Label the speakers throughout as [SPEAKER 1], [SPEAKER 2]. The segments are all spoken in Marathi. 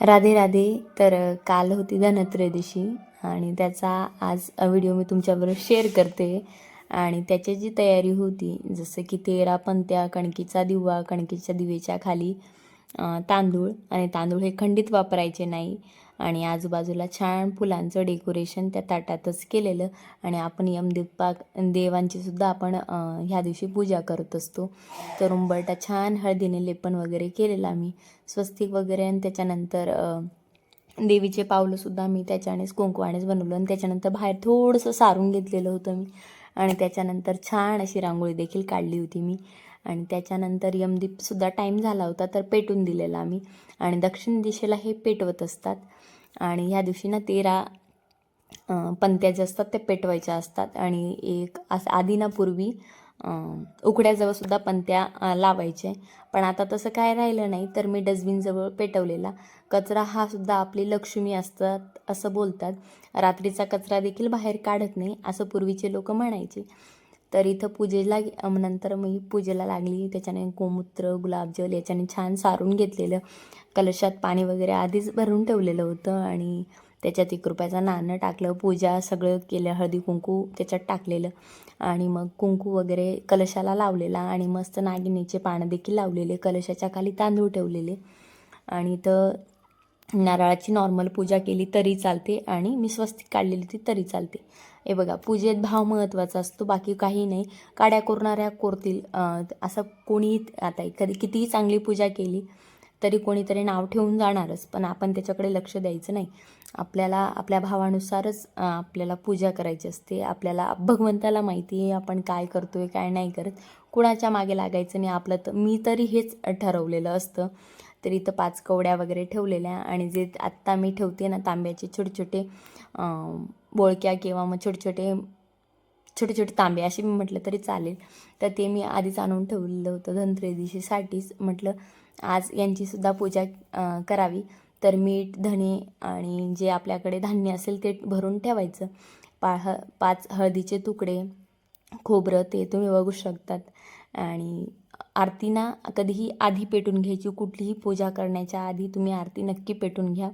[SPEAKER 1] राधे राधे. तर काल होती धनत्रयोदशी आणि त्याचा आज व्हिडिओ मी तुमच्याबरोबर शेअर करते. आणि त्याची जी तयारी होती जसं की तेरा पंत्या कणकीचा दिवा कणकीच्या दिवेच्या खाली तांदूळ आणि तांदूळ हे खंडित वापरायचे नाही. आणि आजूबाजूला छान फुलांचं डेकोरेशन त्या ताटातच केलेलं आणि आपण यमदेवपाक देवांची सुद्धा आपण ह्या दिवशी पूजा करत असतो. तर उंबरटा छान हळदीने लेपन वगैरे केलेलं आम्ही. स्वस्तिक वगैरे आणि त्याच्यानंतर देवीचे पावलंसुद्धा मी त्याच्यानेच कुंकवानेच बनवलं आणि त्याच्यानंतर बाहेर थोडंसं सारून घेतलेलं होतं मी आणि त्याच्यानंतर छान अशी रांगोळी देखील काढली होती मी. आणि त्याच्यानंतर यमदीपसुद्धा टाईम झाला होता तर पेटून दिलेला आम्ही. आणि दक्षिण दिशेला हे पेटवत असतात. आणि ह्या दिवशी ना तेरा पंत्या ज्या असतात त्या पेटवायच्या असतात. आणि एक असं आधी ना पूर्वी उकड्याजवळ सुद्धा लावायचे पण आता तसं काय राहिलं नाही तर मी डस्टबिनजवळ पेटवलेला. कचरा हा सुद्धा आपली लक्ष्मी असतात असं बोलतात. रात्रीचा कचरा देखील बाहेर काढत नाही असं पूर्वीचे लोक म्हणायचे. तर इथं पूजेला नंतर मी पूजेला लागली. त्याच्याने गोमूत्र गुलाबजल याच्याने छान सारून घेतलेलं. कलशात पाणी वगैरे आधीच भरून ठेवलेलं होतं आणि त्याच्यात एक रुपयाचं नाणं टाकलं पूजा सगळं केलं हळदी कुंकू त्याच्यात टाकलेलं. आणि मग कुंकू वगैरे कलशाला लावलेला आणि मस्त नागिनीचे पानं देखील लावलेले कलशाच्या खाली तांदूळ ठेवलेले. आणि तर नारळाची नॉर्मल पूजा केली तरी चालते आणि मी स्वस्तिक काढलेली ती तरी चालते. हे बघा पूजेत भाव महत्त्वाचा असतो बाकी काही नाही. काड्या कोरणाऱ्या कोरतील असं कोणी आता एखादी कितीही चांगली पूजा केली तरी कोणीतरी नाव ठेवून जाणारच पण आपण त्याच्याकडे लक्ष द्यायचं नाही. आपल्याला आपल्या भावानुसारच आपल्याला पूजा करायची असते. आपल्याला भगवंताला माहिती आहे आपण काय करतो आहे काय नाही करत. कुणाच्या मागे लागायचं नाही. आपलं तर मी तरी हेच ठरवलेलं असतं. तर इथं पाच कवड्या वगैरे ठेवलेल्या आणि जे आत्ता मी ठेवते ना तांब्याचे छोटे छोटे बोळक्या किंवा मग छोटे छोटे छोटे छोटे तांबे असे मी म्हटलं तरी चालेल. तर ते मी आधीच आणून ठेवलेलं होतं धनत्रयोदशीसाठीच म्हटलं आज यांचीसुद्धा पूजा करावी. तर मीठ धणे आणि जे आपल्याकडे धान्य असेल ते भरून ठेवायचं. पा ह पाच हळदीचे तुकडे खोबरं ते तुम्ही बघू शकतात. आणि आरतीना कधीही आधी पेटून घ्यायची कुठलीही पूजा करण्याच्या आधी तुम्ही आरती नक्की पेटून घ्या.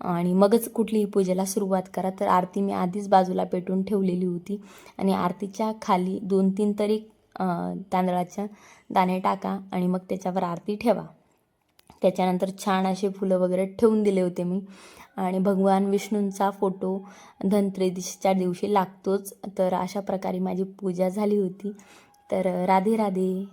[SPEAKER 1] आणि मगच कुठलीही पूजेला सुरुवात करा. तर आरती मी आधीच बाजूला पेटून ठेवलेली होती. आणि आरतीच्या खाली दोन तीन तरी तांदळाच्या दाणे टाका आणि मग त्याच्यावर आरती ठेवा. त्याच्यानंतर छान असे फुलं वगैरे ठेवून दिले होते मी. आणि भगवान विष्णूंचा फोटो धनत्रयोदशीच्या दिवशी लागतोच. तर अशा प्रकारे माझी पूजा झाली होती. तर राधे राधे.